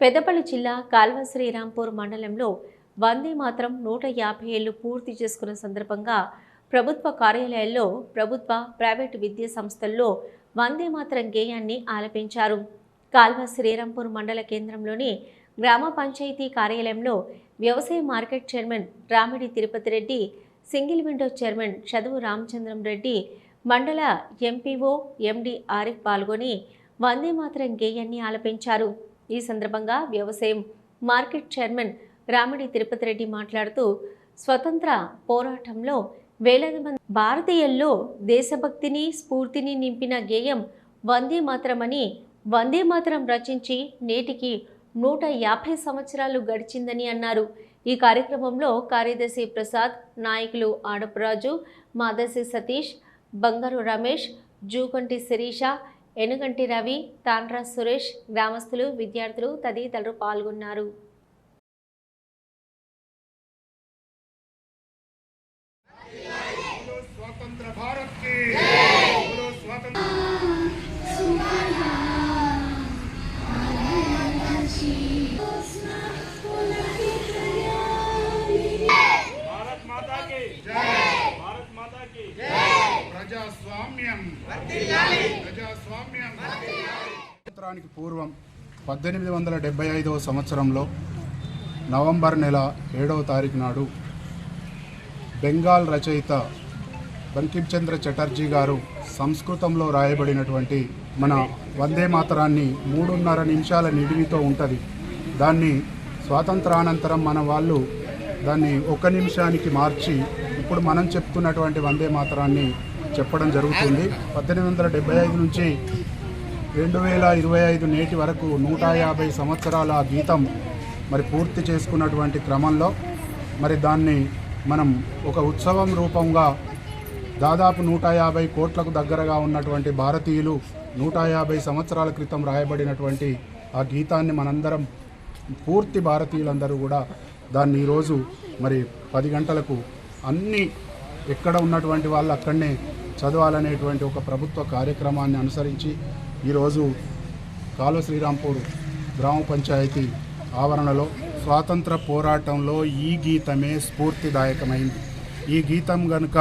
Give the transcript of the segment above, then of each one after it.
పెద్దపల్లి జిల్లా కాల్వ శ్రీరాంపూర్ మండలంలో వందే మాత్రం నూట యాభై ఏళ్ళు పూర్తి చేసుకున్న సందర్భంగా ప్రభుత్వ కార్యాలయాల్లో ప్రభుత్వ ప్రైవేటు విద్యా సంస్థల్లో వందే మాత్రం గేయాన్ని ఆలపించారు. కాల్వ శ్రీరాంపూర్ మండల కేంద్రంలోని గ్రామ పంచాయతీ కార్యాలయంలో వ్యవసాయ market chairman Ramidi Tirupati Reddy single window chairman Chaduvu Ramachandram Reddy మండల ఎంపీఓ ఎండి ఆరిఫ్ పాల్గొని వందే మాత్రం గేయాన్ని ఆలపించారు. ఈ సందర్భంగా వ్యవసాయం మార్కెట్ చైర్మన్ రామిడి తిరుపతి రెడ్డి మాట్లాడుతూ స్వతంత్ర పోరాటంలో వేలాది మంది భారతీయుల్లో దేశభక్తిని స్ఫూర్తిని నింపిన గేయం వందే మాత్రమని వందే మాత్రం రచించి నేటికి నూట యాభై సంవత్సరాలు గడిచిందని అన్నారు. ఈ కార్యక్రమంలో కార్యదర్శి ప్రసాద్ నాయకులు ఆడపురాజు మాదర్శి సతీష్ బంగారు రమేష్ జూకంటి శిరీష ఎనుగంటి రవి తాండ్రా సురేష్ గ్రామస్తులు విద్యార్థులు తదితరులు పాల్గొన్నారు बोलो स्वतंत्र भारत की बोलो स्वतंत्र भारत माता की जय भारत माता की ప్రజాస్వామ్యం. ప్రజాస్వామ్యం. స్వాతంత్రానికి పూర్వం పద్దెనిమిది వందల డెబ్బై ఐదవ సంవత్సరంలో నవంబర్ నెల ఏడవ తారీఖు నాడు బెంగాల్ రచయిత బంకించంద్ర చటర్జీ గారు సంస్కృతంలో రాయబడినటువంటి మన వందే మాతరాన్ని మూడున్నర నిమిషాల నిడివితో ఉంటుంది. దాన్ని స్వాతంత్రానంతరం మన వాళ్ళు దాన్ని ఒక నిమిషానికి మార్చి ఇప్పుడు మనం చెప్తున్నటువంటి వందే మాతరాన్ని చెప్పడం జరుగుతుంది. పద్దెనిమిది వందల డెబ్బై ఐదు నుంచి రెండు వేల ఇరవై ఐదు నేటి వరకు నూట యాభై సంవత్సరాల గీతం మరి పూర్తి చేసుకున్నటువంటి క్రమంలో మరి దాన్ని మనం ఒక ఉత్సవం రూపంగా దాదాపు నూట యాభై కోట్లకు దగ్గరగా ఉన్నటువంటి భారతీయులు నూట యాభై సంవత్సరాల క్రితం రాయబడినటువంటి ఆ గీతాన్ని మనందరం పూర్తి భారతీయులందరూ కూడా దాన్ని ఈరోజు మరి పది గంటలకు అన్ని ఎక్కడ ఉన్నటువంటి వాళ్ళు అక్కడనే చదవాలనేటువంటి ఒక ప్రభుత్వ కార్యక్రమాన్ని అనుసరించి ఈరోజు కాలు శ్రీరాంపూర్ గ్రామ పంచాయతీ ఆవరణలో స్వాతంత్ర పోరాటంలో ఈ గీతమే స్ఫూర్తిదాయకమైంది. ఈ గీతం గనుక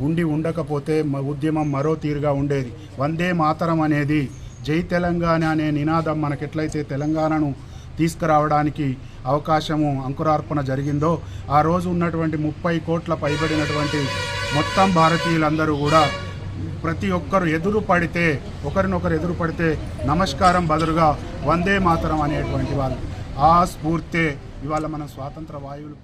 ఉండి ఉండకపోతే ఉద్యమం మరో తీరుగా ఉండేది. వందే మాతరం అనేది జై తెలంగాణ అనే నినాదం మనకెట్లయితే తెలంగాణను తీసుకురావడానికి అవకాశము అంకురార్పణ జరిగిందో ఆ రోజు ఉన్నటువంటి ముప్పై కోట్ల పైబడినటువంటి మొత్తం భారతీయులందరూ కూడా ప్రతి ఒక్కరు ఎదురు పడితే ఒకరినొకరు ఎదురు పడితే నమస్కారం బదులుగా వందే మాతరం అనేటువంటి వాళ్ళు. ఆ స్ఫూర్తే ఇవాళ మనం స్వాతంత్ర వాయువులు